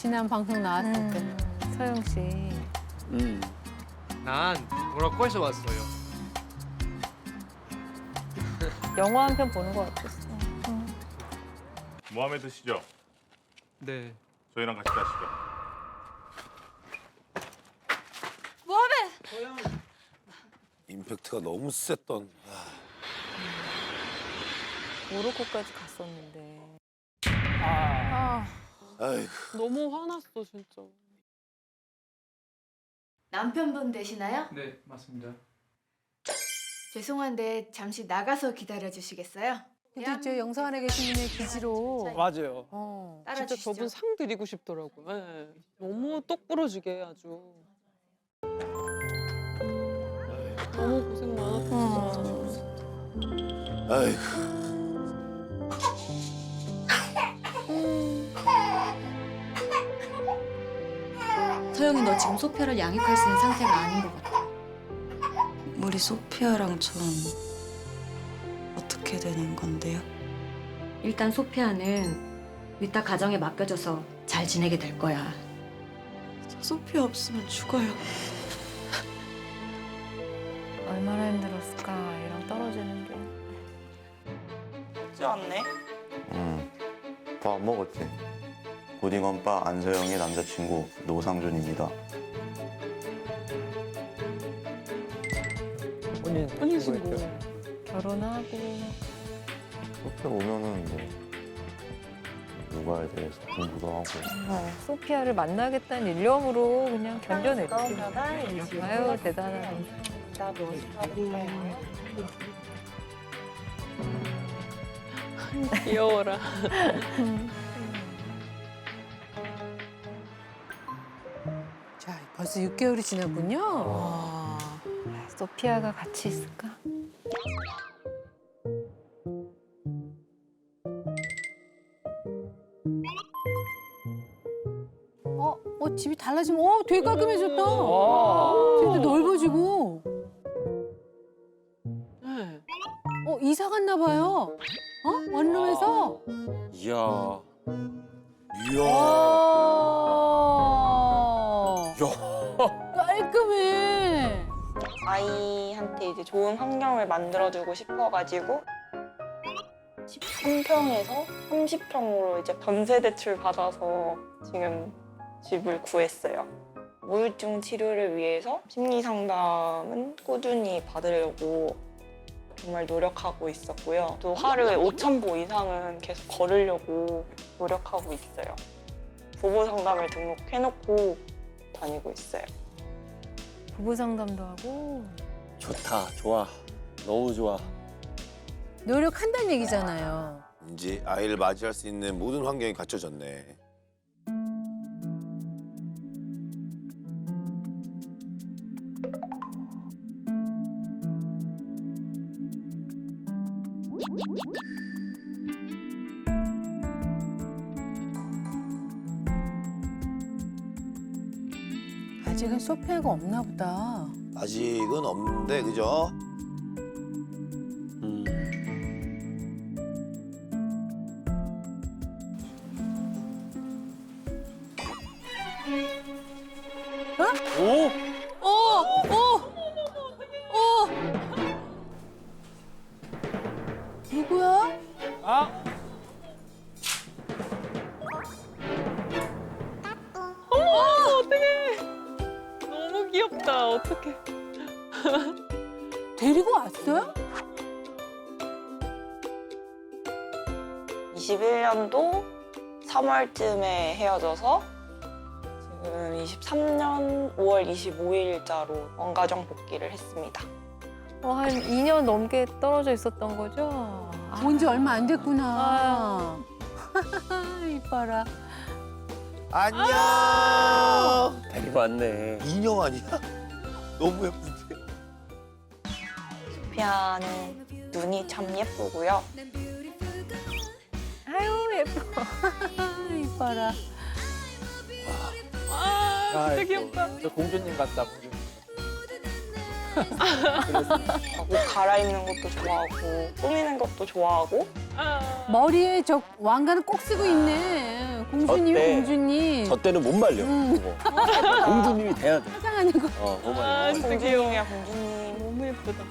지난 방송 나왔을 때 음. 서영 씨. 음. 난 모로코에서 왔어요. 영화 한 편 보는 것 같았어. 모하메드 씨죠? 네. 저희랑 같이 가시죠. 임팩트가 너무 셌던. 모로코까지 갔었는데. 아, 아이고. 너무 화났어 진짜. 남편분 되시나요? 네, 맞습니다. 죄송한데 잠시 나가서 기다려 주시겠어요? 근데 저 영상 안에 계신 분의 기지로. 맞아요. 어. 따라 진짜 주시죠. 저분 상 드리고 싶더라고요. 예. 너무 똑부러지게 아주. 너무 고생 많았어 진짜. 아이고. 서영이 너 지금 소피아를 양육할 수 있는 상태가 아닌 것 같아. 우리 소피아랑 전 어떻게 되는 건데요? 일단 소피아는 위탁 가정에 맡겨져서 잘 지내게 될 거야. 저 소피아 없으면 죽어요. 얼마나 힘들었을까, 얘랑 떨어지는 게. 쉽지 않네. 응. 밥안 먹었지? 고딩언빠 안서영의 남자친구 노상준입니다. 혼인 신고. 결혼하고. 소피 오면은 뭐 육아에 대해서 공부도 하고 어, 소피아를 만나겠다는 일념으로 그냥 견뎌냈지. 아유, 대단하네. 귀여워라. 자, 벌써 6개월이 지났군요. 와, 소피아가 같이 있을까? 어, 어, 집이 달라지면, 어, 되게 깔끔해졌다. 와. 집도 넓어지고. 네. 어, 이사 갔나 봐요. 어? 원룸에서. 이야. 어. 이야. 와. 깔끔해. 아이한테 이제 좋은 환경을 만들어주고 싶어가지고 13평에서 30평으로 이제 전세 대출 받아서 지금 집을 구했어요. 우울증 치료를 위해서 심리 상담은 꾸준히 받으려고 정말 노력하고 있었고요. 또 하루에 5천 보 이상은 계속 걸으려고 노력하고 있어요. 부부 상담을 등록해놓고 다니고 있어요. 부부 상담도 하고. 좋다. 좋아. 너무 좋아. 노력한다는 얘기잖아요. 이제 아이를 맞이할 수 있는 모든 환경이 갖춰졌네. 아직은 소피아가 없나 보다. 아직은 없는데 그죠? 음. 어? 어! 무 귀엽다. 어떡해. 데리고 왔어요? 21년도 3월쯤에 헤어져서 지금 23년 5월 25일자로 원가정 복귀를 했습니다. 어, 한 2년 넘게 떨어져 있었던 거죠? 아, 온 지 얼마 안 됐구나. 이뻐라. 안녕. 데리고 왔네. 인형 아니야? 너무 예쁜데. 소피아는 눈이 참 예쁘고요. 아유, 예뻐. 이뻐라. 아, 진짜 귀엽다. 저 공주님 같다, 공주님. 옷 갈아입는 것도 좋아하고 꾸미는 것도 좋아하고 머리에 저 왕관을 꼭 쓰고 있네. 공주님, 어때? 공주님. 저 때는 못 말려. 음. 그거. 공주님이 돼야 돼. 화장하는 거. 어, 못 아, 말려. 공주님이야 공주님. 너무 예쁘다.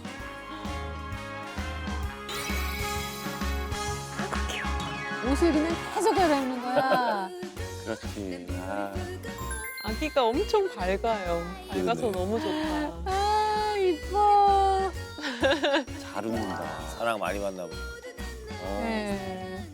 옷을 그냥 계속 갈아입는 거야. 그렇지. 아, 아기가 엄청 밝아요. 밝아서. 너무 좋다. 아, 이뻐. 잘 웃는다. 사랑 많이 받나 보다. 어. 네.